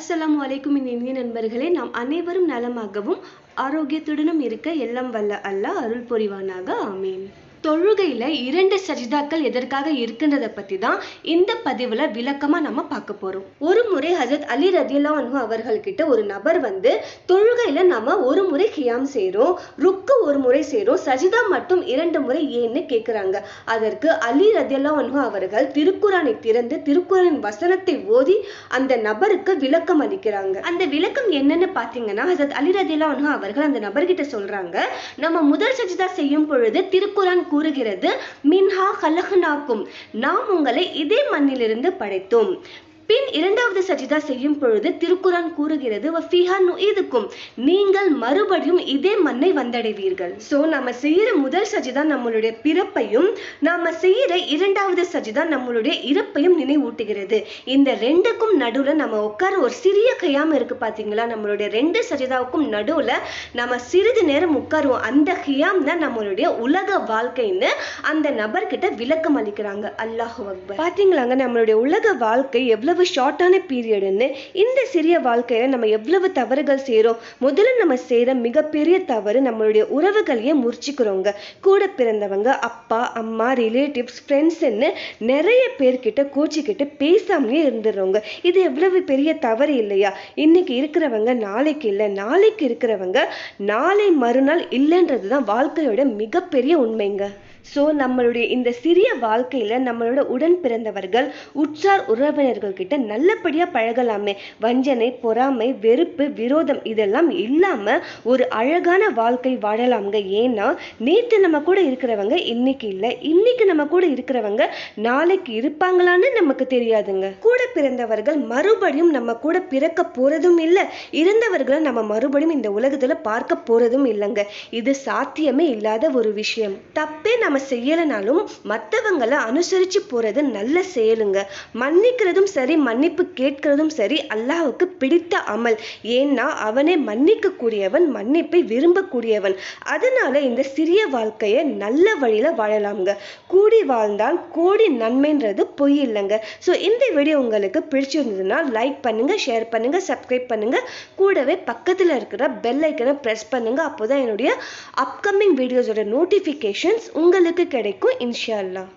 அஸ்ஸலாம் வலைக்கும் இந்த இந்திய நண்பர்களே நாம் அனைவரும் நலமாகவும் ஆரோக்கியத்துடனும் இருக்க எல்லாம் வல்ல அல்லாஹ் அருள் புரிவானாக ஆமீன். தொழுகையில் இரண்டு சஜிதாக்கள் எதற்காக இருக்கின்றதை பற்றி தான் இந்த பதிவில் விளக்கமாக நம்ம பார்க்க போகிறோம் ஒரு முறை ஹசரத் அலி ரதியல்லா அன்ஹு அவர்கள்கிட்ட ஒரு நபர் வந்து தொழுகையில் நம்ம ஒரு முறை கியாம் செய்கிறோம் ருக்கு ஒரு முறை செய்கிறோம் சஜிதா மட்டும் இரண்டு முறை ஏன்னு கேட்குறாங்க அதற்கு அலி ரதியல்லா அன்ஹு அவர்கள் திருக்குறானை திறந்து திருக்குறானின் வசனத்தை ஓதி அந்த நபருக்கு விளக்கம் அளிக்கிறாங்க. அந்த விளக்கம் என்னன்னு பார்த்தீங்கன்னா ஹசரத் அலி ரதியல்லா அன்ஹு அவர்கள் அந்த நபர்கிட்ட சொல்கிறாங்க நம்ம முதல் சஜிதா செய்யும் பொழுது திருக்குறான் கூறுகிறது மின்ஹா ஹலஹ்னாக்கும் நாம் உங்களை இதே மண்ணிலிருந்து படைத்தோம். பின் இரண்டாவது சஜிதா செய்யும் பொழுது திருக்குறான் கூறுகிறது வஃபீஹா நுஈதுக்கும். நீங்கள் மறுபடியும் இதே மண்ணை வந்தடைவீர்கள். சோ நம்ம செய்யற முதல் சஜிதா நம்மளுடைய பிறப்பையும் நாம செய்யற இரண்டாவது சஜிதா நம்மளுடைய இறப்பையும் நினைவூட்டுகிறது. இந்த ரெண்டுக்கும் நடுவுல நம்ம உட்கார ஒரு சிறிய கையாம இருக்கு பாத்தீங்களா? நம்மளுடைய ரெண்டு சஜிதாவுக்கும் நடுவுல நம்ம சிறிது நேரம் உட்காருவோம். அந்த ஹியாம் தான் நம்மளுடைய உலக வாழ்க்கைன்னு அந்த நபர்கிட்ட விளக்கம் அளிக்கிறாங்க. அல்லாஹு அக்பர். பாத்தீங்களாங்க நம்மளுடைய உலக வாழ்க்கை எவ்வளவு ஷார்ட்டான பீரியடுன்னு இந்த சிறிய வாழ்க்கையில நம்ம எவ்வளவு தவறுகள் செய்கிறோம் முதல்ல நம்ம செய்கிற மிகப்பெரிய தவறு நம்மளுடைய உறவுகளையே முறிச்சிக்கிறோங்க கூட பிறந்தவங்க அப்பா அம்மா ரிலேட்டிவ்ஸ் ஃப்ரெண்ட்ஸ்ன்னு நிறைய பேர்கிட்ட கோச்சிக்கிட்டு பேசாமலே இருந்துடுறோங்க இது எவ்வளவு பெரிய தவறு இல்லையா? இன்னைக்கு இருக்கிறவங்க நாளைக்கு இல்லை. நாளைக்கு இருக்கிறவங்க நாளை மறுநாள் இல்லைன்றது தான் வாழ்க்கையோட மிகப்பெரிய உண்மைங்க. ஸோ நம்மளுடைய இந்த சிறிய வாழ்க்கையில நம்மளோட உடன் பிறந்தவர்கள் உற்றார் உறவினர்கள் கிட்ட நல்லபடியா பழகலாமே. வஞ்சனை பொறாமை வெறுப்பு விரோதம் இதெல்லாம் இல்லாம ஒரு அழகான வாழ்க்கை வாழலாம்ங்க. ஏன்னா நேத்து நம்ம கூட இருக்கிறவங்க இன்னைக்கு இல்லை. இன்னைக்கு நம்ம கூட இருக்கிறவங்க நாளைக்கு இருப்பாங்களான்னு நமக்கு தெரியாதுங்க. கூட பிறந்தவர்கள் மறுபடியும் நம்ம கூட பிறக்க போறதும் இல்லை. இறந்தவர்களை நம்ம மறுபடியும் இந்த உலகத்துல பார்க்க போறதும் இல்லைங்க. இது சாத்தியமே இல்லாத ஒரு விஷயம். தப்பே நம்ம செய்யலைனாலும் மற்றவங்களை அனுசரிச்சு போறது நல்ல செயலுங்க. மன்னிக்கிறதும் சரி மன்னிப்பு கேட்கிறதும் சரி அல்லாவுக்கு பிடித்த அமல். ஏன்னா அவனே மன்னிக்கக்கூடியவன் மன்னிப்பை விரும்பக்கூடியவன். அதனால இந்த சிறிய வாழ்க்கையை நல்ல வழியில வாழலாம்ங்க. கூடி வாழ்ந்தால் கோடி நன்மைன்றது பொய் இல்லைங்க. ஸோ இந்த வீடியோ உங்களுக்கு பிடிச்சிருந்ததுன்னா லைக் பண்ணுங்க ஷேர் பண்ணுங்க சப்ஸ்கிரைப் பண்ணுங்க. கூடவே பக்கத்துல இருக்கிற பெல் ஐக்கனை ப்ரெஸ் பண்ணுங்க. அப்போதான் என்னுடைய அப்கமிங் வீடியோஸோட நோட்டிஃபிகேஷன்ஸ் உங்களுக்கு கிடைக்கும் இன்ஷா அல்லாஹ்